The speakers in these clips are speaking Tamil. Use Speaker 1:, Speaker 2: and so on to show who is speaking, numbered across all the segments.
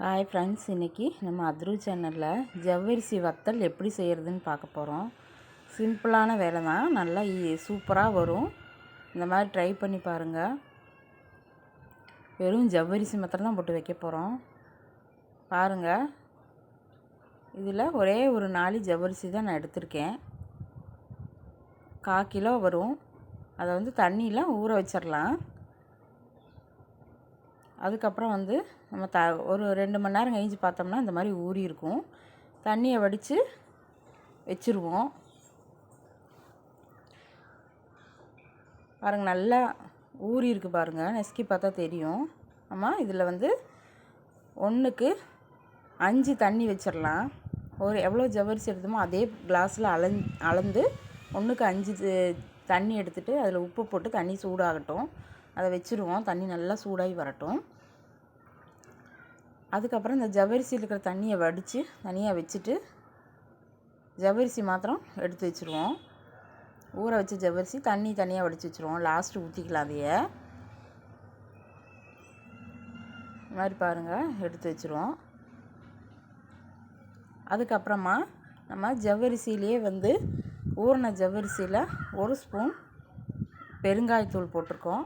Speaker 1: ஹாய் ஃப்ரெண்ட்ஸ் இன்றைக்கி நம்ம அத்ரு சேனலில் ஜவ்வரிசி வத்தல் எப்படி செய்கிறதுன்னு பார்க்க போகிறோம் சிம்பிளான வேலை தான் நல்லா சூப்பராக வரும். இந்த மாதிரி ட்ரை பண்ணி பாருங்கள் வெறும் ஜவ்வரிசி மாத்திரம் தான் போட்டு வைக்க போகிறோம் பாருங்கள் இதில் ஒரே ஒரு நாலு ஜவ்வரிசி தான் நான் எடுத்திருக்கேன். கா கிலோ வரும். அதை வந்து தண்ணியில் ஊற வச்சிடலாம் அதுக்கப்புறம் வந்து நம்ம த ஒரு ரெண்டு மணி நேரம் கழிஞ்சு பார்த்தோம்னா இந்த மாதிரி ஊறி இருக்கும். தண்ணியை வடித்து வச்சுருவோம். பாருங்கள் நல்லா ஊறி இருக்குது பாருங்கள் நெஸ்கி பார்த்தா தெரியும். ஆமாம் இதில் வந்து ஒன்றுக்கு அஞ்சு தண்ணி வச்சிடலாம் ஒரு எவ்வளோ ஜவரிசி எடுத்தோமோ அதே கிளாஸில் அளந் அளந்து ஒன்றுக்கு அஞ்சு தண்ணி எடுத்துகிட்டு அதில் உப்பு போட்டு தண்ணி சூடாகட்டும். அதை வச்சுருவோம். தண்ணி நல்லா சூடாகி வரட்டும். அதுக்கப்புறம் இந்த ஜவ்வரிசியில் இருக்கிற தண்ணியை வடித்து தனியாக வச்சுட்டு ஜவ்வரிசி மாத்திரம் எடுத்து வச்சுருவோம். ஊற வச்ச ஜவ்வரிசி தண்ணி தனியாக வடித்து வச்சுருவோம். லாஸ்ட்டு ஊற்றிக்கலாம் அதையே. இந்த மாதிரி பாருங்கள் எடுத்து வச்சுருவோம். அதுக்கப்புறமா நம்ம ஜவ்வரிசியிலே வந்து ஊறின ஜவ்வரிசியில் ஒரு ஸ்பூன் பெருங்காயத்தூள் போட்டிருக்கோம்.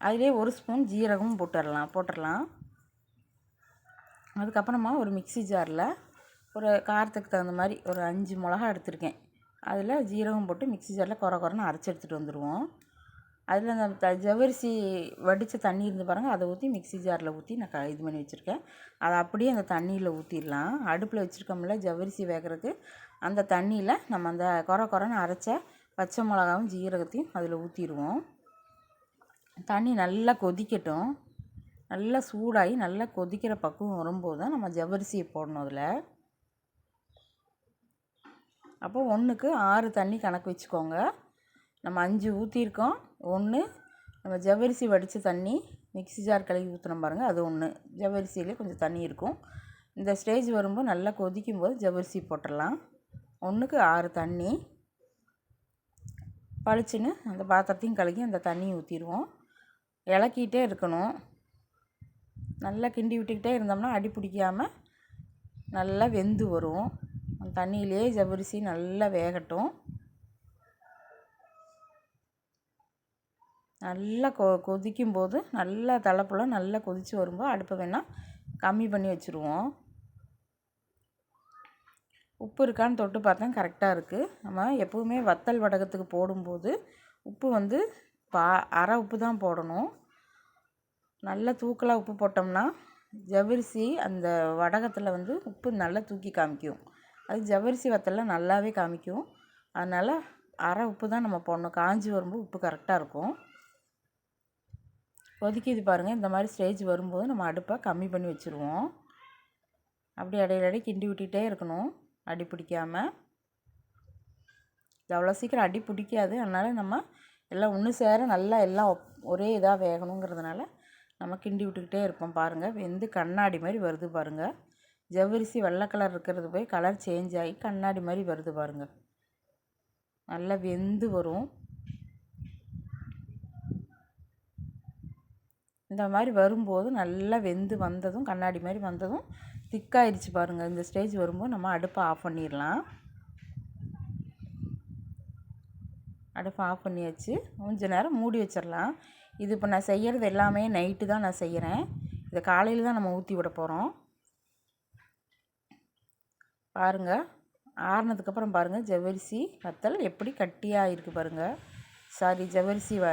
Speaker 1: அதிலே ஒரு ஸ்பூன் ஜீரகமும் போட்டுடலாம் போட்டுடலாம். அதுக்கப்புறமா ஒரு மிக்சி ஜாரில் ஒரு காரத்துக்கு தகுந்த மாதிரி ஒரு அஞ்சு மிளகா எடுத்திருக்கேன். அதில் ஜீரகம் போட்டு மிக்சி ஜாரில் குறை குறைன்னு அரைச்சி எடுத்துகிட்டு வந்துடுவோம் அதில் அந்த த ஜவரிசி வடித்த தண்ணி இருந்து பாருங்கள் அதை ஊற்றி மிக்சி ஜாரில் ஊற்றி நான் க இது பண்ணி வச்சுருக்கேன். அதை அப்படியே அந்த தண்ணியில் ஊற்றிடலாம் அடுப்பில் வச்சுருக்கோம்ல ஜவரிசி வேகிறதுக்கு அந்த தண்ணியில் நம்ம அந்த குறை குறைன்னு அரைச்ச பச்சை மிளகாவும் ஜீரகத்தையும் அதில் ஊற்றிடுவோம் தண்ணி நல்லா கொதிக்கட்டும். நல்லா சூடாகி நல்லா கொதிக்கிற பக்குவம் வரும்போது தான் நம்ம ஜவ்வரிசியை போடணும் அதில். அப்போ ஒன்றுக்கு ஆறு தண்ணி கணக்கு வச்சுக்கோங்க. நம்ம அஞ்சு ஊற்றிருக்கோம் ஒன்று நம்ம ஜவ்வரிசி வடித்த தண்ணி மிக்சி ஜார் கழுவி ஊற்றினோம் பாருங்கள் அது ஒன்று. ஜவ்வரிசியிலே கொஞ்சம் தண்ணி இருக்கும். இந்த ஸ்டேஜ் வரும்போது நல்லா கொதிக்கும் போது ஜவ்வரிசி போட்டுடலாம். ஒன்றுக்கு ஆறு தண்ணி. பளிச்சுன்னு அந்த பாத்திரத்தையும் கழுகி அந்த தண்ணியை ஊற்றிடுவோம் இலக்கிட்டே இருக்கணும். நல்லா கிண்டி விட்டுக்கிட்டே இருந்தோம்னா அடி பிடிக்காமல் நல்லா வெந்து வரும். தண்ணியிலே ஜவ்வரிசி நல்லா வேகட்டும். நல்லா கொ கொதிக்கும் போது நல்லா தலைப்புலாம் நல்லா கொதித்து வரும்போது அடுப்பை வேணால் கம்மி பண்ணி வச்சுருவோம். உப்பு இருக்கான்னு தொட்டு பார்த்தேன். கரெக்டாக இருக்குது நம்ம எப்போவுமே வத்தல் வடகத்துக்கு போடும்போது உப்பு வந்து பா அரை உப்பு தான் போடணும். நல்லா தூக்கலாக உப்பு போட்டோம்னா ஜவ்வரிசி அந்த வடகத்தில் வந்து உப்பு நல்லா தூக்கி காமிக்கும். அது ஜவ்வரிசி வத்தலில் நல்லாவே காமிக்கும். அதனால் அரை உப்பு தான் நம்ம போடணும். காஞ்சி வரும்போது உப்பு கரெக்டாக இருக்கும். கொதிக்கிது பாருங்கள் இந்த மாதிரி ஸ்டேஜ் வரும்போது நம்ம அடுப்பை கம்மி பண்ணி வச்சுருவோம். அப்படி இடையில கிண்டி விட்டுகிட்டே இருக்கணும். அடி பிடிக்காமல் அவ்வளோ சீக்கிரம் அடி பிடிக்காது. அதனால் நம்ம எல்லாம் ஒன்று சேர நல்லா எல்லாம் ஒரே இதாக வேகணுங்கிறதுனால நம்ம கிண்டி விட்டுக்கிட்டே இருப்போம் பாருங்கள் வெந்து கண்ணாடி மாதிரி வருது பாருங்கள் ஜவ்வரிசி வெள்ளை கலர் இருக்கிறது போய் கலர் சேஞ்ச் ஆகி கண்ணாடி மாதிரி வருது பாருங்கள் நல்லா வெந்து வரும். இந்த மாதிரி வரும்போது நல்லா வெந்து வந்ததும் கண்ணாடி மாதிரி வந்ததும் திக்காயிடுச்சு பாருங்கள் இந்த ஸ்டேஜ் வரும்போது நம்ம அடுப்பை ஆஃப் பண்ணிடலாம். அடுப்பை ஆஃப் பண்ணியாச்சு. கொஞ்சம் நேரம் மூடி வச்சிடலாம். இது இப்போ நான் செய்கிறது எல்லாமே நைட்டு தான் நான் செய்கிறேன் இதை காலையில் தான் நம்ம ஊற்றி விட போகிறோம் பாருங்கள் ஆறுனதுக்கப்புறம் பாருங்கள் ஜவ்வரிசி வத்தல் எப்படி கட்டியாக இருக்குது பாருங்கள் சாரி ஜவ்வரிசி வ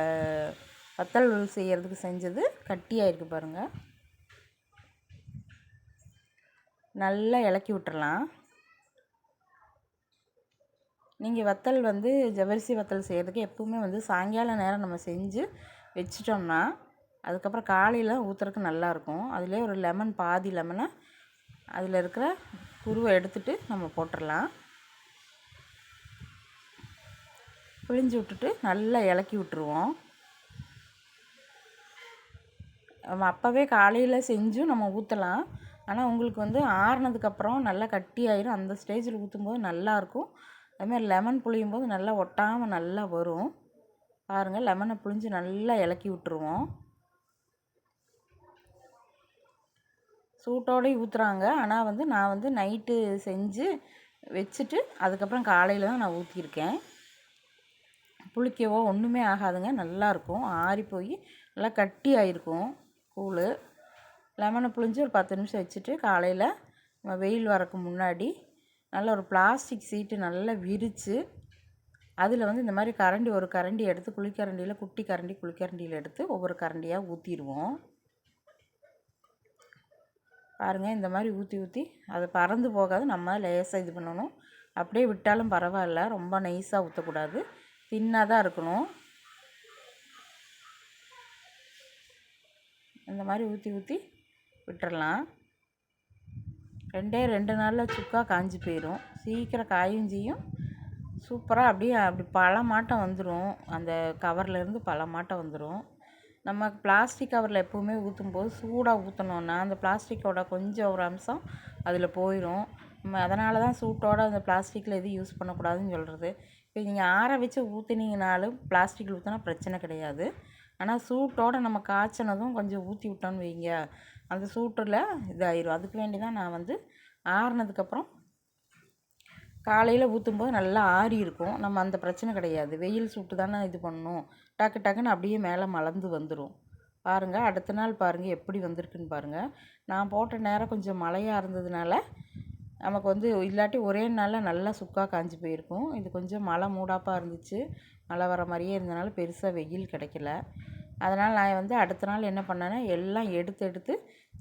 Speaker 1: வத்தல் செய்கிறதுக்கு செஞ்சது கட்டியாக இருக்குது பாருங்கள் நல்லா இலக்கி விட்டுறலாம். நீங்கள் வத்தல் வந்து ஜவ்வரிசி வத்தல் செய்கிறதுக்கு எப்பவுமே வந்து சாயங்கால நேரம் நம்ம செஞ்சு வச்சிட்டோம்னா அதுக்கப்புறம் காலையில் ஊற்றுறதுக்கு நல்லாயிருக்கும். அதிலே ஒரு லெமன் பாதி லெமனை அதில் இருக்கிற குருவை எடுத்துட்டு நம்ம போட்டுடலாம் பிழிஞ்சு விட்டுட்டு நல்லா இலக்கி விட்டுருவோம். நம்ம அப்போவே காலையில் செஞ்சும் நம்ம ஊற்றலாம் ஆனால் உங்களுக்கு வந்து ஆறுனதுக்கப்புறம் நல்லா கட்டி ஆயிரும். அந்த ஸ்டேஜில் ஊற்றும்போது நல்லாயிருக்கும் அதுமாதிரி லெமன் புளியும் போது நல்லா ஒட்டாமல் நல்லா வரும். பாருங்கள் லெமனை புழிஞ்சு நல்லா இலக்கி விட்டுருவோம். சூட்டோடய ஊற்றுறாங்க ஆனால் வந்து நான் வந்து நைட்டு செஞ்சு வச்சுட்டு அதுக்கப்புறம் காலையில் தான் நான் ஊற்றிருக்கேன் புளிக்கவோ ஒன்றுமே ஆகாதுங்க. நல்லாயிருக்கும் ஆறி போய் நல்லா கட்டி ஆகிருக்கும் கூழ். லெமனை புழிஞ்சு ஒரு பத்து நிமிஷம் வச்சுட்டு காலையில் வெயில் வரக்கு முன்னாடி நல்ல ஒரு பிளாஸ்டிக் சீட்டு நல்லா விரித்து அதில் வந்து இந்த மாதிரி கரண்டி ஒரு கரண்டி எடுத்து குளிக்கரண்டியில் குட்டி கரண்டி குளிக்கரண்டியில் எடுத்து ஒவ்வொரு கரண்டியாக ஊற்றிடுவோம் பாருங்கள் இந்த மாதிரி ஊற்றி ஊற்றி அது பறந்து போகாது. நம்ம லேசாக இது பண்ணணும். அப்படியே விட்டாலும் பரவாயில்ல. ரொம்ப நைஸாக ஊற்றக்கூடாது தின்னாக தான் இருக்கணும். இந்த மாதிரி ஊற்றி ஊற்றி விட்டுறலாம். ரெண்டே ரெண்டு நாளில் சுக்கா காஞ்சி போயிடும் சீக்கிரம் காயும் செய்யும் சூப்பராக அப்படியே அப்படி பழமாட்டம் வந்துடும் அந்த கவர்லேருந்து பழமாட்டம் வந்துடும் நம்ம பிளாஸ்டிக் கவரில் எப்போவுமே ஊற்றும் போது சூடாக ஊற்றணுன்னா அந்த பிளாஸ்டிக்கோட கொஞ்சம் ஒரு அம்சம் அதில் போயிடும் நம்ம அதனால தான் சூட்டோட அந்த பிளாஸ்டிக்கில் எதுவும் யூஸ் பண்ணக்கூடாதுன்னு சொல்கிறது இப்போ நீங்கள் ஆற வச்சு ஊற்றினீங்கனாலும் பிளாஸ்டிக்கில் ஊற்றினா பிரச்சனை கிடையாது. ஆனால் சூட்டோடு நம்ம காய்ச்சினதும் கொஞ்சம் ஊற்றி விட்டோன்னு வைங்க. அந்த சூட்டில் இதாயிரும். அதுக்கு வேண்டி தான் நான் வந்து ஆறுனதுக்கப்புறம் காலையில் ஊற்றும்போது நல்லா ஆறி இருக்கும். நம்ம அந்த பிரச்சனை கிடையாது. வெயில் சுட்டு தானே இது பண்ணணும் டக்கு டக்குன்னு அப்படியே மேலே மலர்ந்து வந்துடும் பாருங்கள் அடுத்த நாள் பாருங்கள் எப்படி வந்திருக்குன்னு பாருங்கள் நான் போட்ட நேரம் கொஞ்சம் மழையாக இருந்ததுனால நமக்கு வந்து இல்லாட்டி ஒரே நாளில் நல்லா சுக்காக காஞ்சி போயிருக்கும். இது கொஞ்சம் மழை மூடாப்பாக இருந்துச்சு. மழை வர மாதிரியே இருந்தனால பெருசாக வெயில் கிடைக்கல. அதனால் நான் வந்து அடுத்த நாள் என்ன பண்ணேன்னா எல்லாம் எடுத்து எடுத்து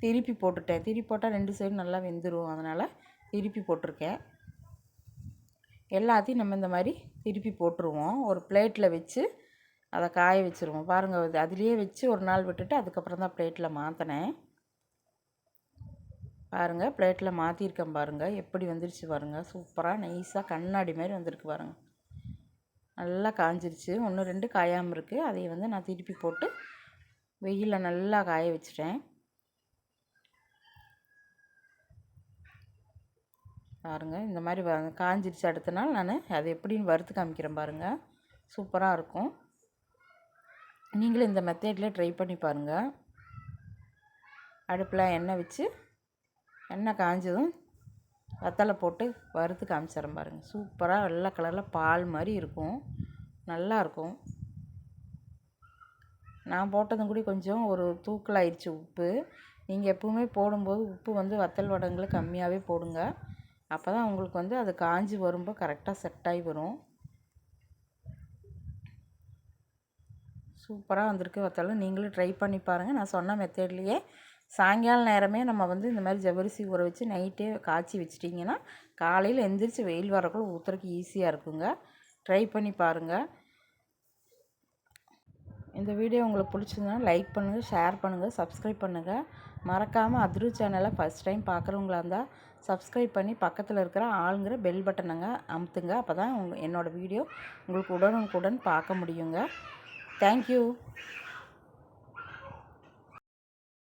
Speaker 1: திருப்பி போட்டுட்டேன். திருப்பி போட்டால் ரெண்டு சைடும் நல்லா வெந்துடும் அதனால் திருப்பி போட்டிருக்கேன். எல்லாத்தையும் நம்ம இந்த மாதிரி திருப்பி போட்டுருவோம். ஒரு பிளேட்டில் வச்சு அதை காய வச்சுருவோம். பாருங்கள் அதுலேயே வச்சு ஒரு நாள் விட்டுட்டு அதுக்கப்புறம் தான் பிளேட்டில் மாற்றினேன் பாருங்கள் பிளேட்டில் மாற்றிருக்கேன் பாருங்கள் எப்படி வந்துருச்சு பாருங்கள் சூப்பராக நைஸாக கண்ணாடி மாதிரி வந்திருக்கு பாருங்கள் நல்லா காஞ்சிருச்சு. ஒன்று ரெண்டு காயாமல் இருக்குது அதை வந்து நான் திருப்பி போட்டு வெயிலில் நல்லா காய வச்சிட்டேன். பாருங்கள் இந்த மாதிரி காஞ்சிருச்சு அடுத்த நாள். நான் அதை எப்படின்னு வறுத்து காமிக்கிறேன் பாருங்கள் சூப்பராக இருக்கும். நீங்களும் இந்த மெத்தேடில் ட்ரை பண்ணி பாருங்கள் அடுப்பில் எண்ணெய் வச்சு எண்ணெய் காஞ்சதும் வத்தலை போட்டு வறுத்து காமிச்சிடறேன் பாருங்கள் சூப்பராக வெள்ளை கலரில் பால் மாதிரி இருக்கும். நல்லாயிருக்கும் நான் போட்டதும் கூட கொஞ்சம் ஒரு தூக்கலாயிடுச்சு உப்பு. நீங்கள் எப்போவுமே போடும்போது உப்பு வந்து வத்தல் வடங்களை கம்மியாகவே போடுங்க. அப்போ தான் உங்களுக்கு வந்து அது காஞ்சி வரும்போது கரெக்டாக செட் ஆகி வரும். சூப்பராக வந்திருக்கு வத்தல். நீங்களும் ட்ரை பண்ணி பாருங்கள் நான் சொன்ன மெத்தேட்லேயே சாயங்கால நேரமே நம்ம வந்து இந்த மாதிரி ஜவரிசி ஊற வச்சு நைட்டே காய்ச்சி வச்சிட்டிங்கன்னா காலையில் எந்திரிச்சு வெயில் வரக்குள்ள ஊற்றுறக்கு ஈஸியாக இருக்குங்க. ட்ரை பண்ணி பாருங்கள் இந்த வீடியோ உங்களுக்கு பிடிச்சிருந்தா லைக் பண்ணுங்கள் ஷேர் பண்ணுங்கள் சப்ஸ்கிரைப் பண்ணுங்கள் மறக்காமல் அதிரு சேனலை ஃபஸ்ட் டைம் பார்க்குறவங்களா இருந்தால் சப்ஸ்கிரைப் பண்ணி பக்கத்தில் இருக்கிற ஆளுங்கிற பெல் பட்டனுங்க அமுத்துங்க. அப்போ தான் உங்கள் என்னோடய வீடியோ உங்களுக்கு உடனுக்குடன் பார்க்க முடியுங்க. தேங்க்யூ